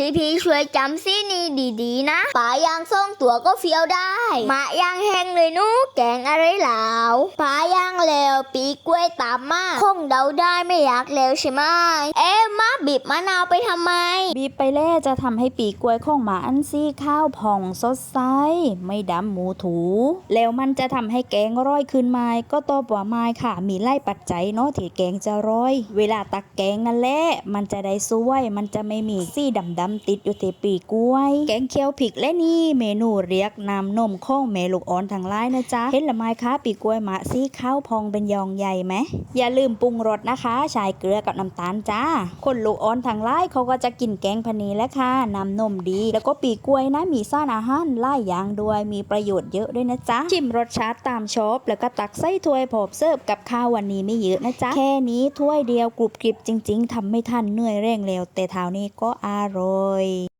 พี่ๆช่วยจำซี่นี้ดีๆ นะป่ายางส่งตัวก็เฟี้ยวได้มายางแห้งเลยนู้แกงอะไรเหลาวป่า ยางเลวปีกล้วยตามมาคงเดาได้ไม่อยากเลวใช่ไหมเอ๊ะมาบีบมะนาวไปทำไม บีบไปเล่จะทำให้ปีกล้วยของหมาอันซี่ข้าวผ่องสดใสไม่ดำหมูถู แล้วมันจะทำให้แกงร้อยขึ้นไม้ก็ตอบว่าไม้ค่ะ มีไล่ปัจจัยเนาะที่แกงจะร้อย เวลาตักแกงนั่นแหละมันจะได้สวย มันจะไม่มีซี่ดำๆติดอยู่ที่ปีกล้วย แกงเคียวผิกและนี่เมนูเรียกน้ำนมข้องเมลูกอ่อนทางไล่นะจ๊ะเห็นละไม้ค่ะปีกล้วยหมาซี่ข้าวพองเป็นยองใหญ่ไหม อย่าลืมปรุงรสนะคะชายเกลือกับน้ำตาลจ้า คนลูกอ่อนทางไล่เขาก็จะกินแกงพะนีและค่ะน้ำนมดี แล้วก็ปีกล้วยนะมีสารอาหารหลายอย่างด้วยมีประโยชน์เยอะด้วยนะจ๊ะชิมรสชาติตามชอบ แล้วก็ตักใส่ถ้วยผอบเสิร์ฟกับข้าววันนี้ไม่เยอะนะจ๊ะแค่นี้ถ้วยเดียวกรุบกริบจริง ๆทำไม่ทันเหนื่อยแรงแล้วแต่เท่านี้ก็อร่อย